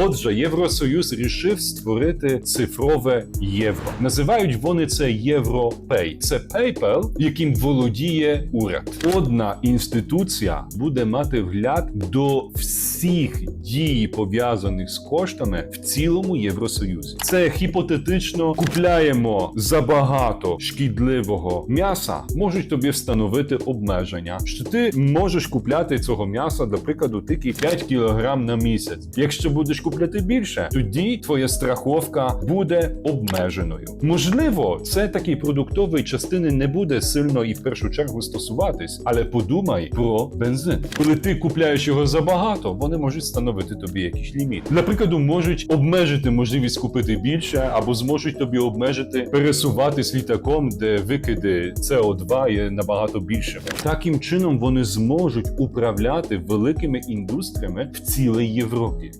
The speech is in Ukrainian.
Отже, Євросоюз рішив створити цифрове євро. Називають вони це Європей. Це PayPal, яким володіє уряд. Одна інституція буде мати вгляд до всіх дій пов'язаних з коштами в цілому Євросоюзі. Це гіпотетично купляємо забагато шкідливого м'яса, можуть тобі встановити обмеження, що ти можеш купляти цього м'яса, до прикладу, тільки 5 кг на місяць. Якщо будеш купляти більше, тоді твоя страховка буде обмеженою. Можливо, це такий продуктової частини не буде сильно і в першу чергу стосуватись, але подумай про бензин. Коли ти купляєш його забагато, вони можуть встановити тобі якийсь ліміт. Наприклад, можуть обмежити можливість купити більше, або зможуть тобі обмежити пересуватись літаком, де викиди СО2 є набагато більшими. Таким чином вони зможуть управляти великими індустріями в цілій Європі.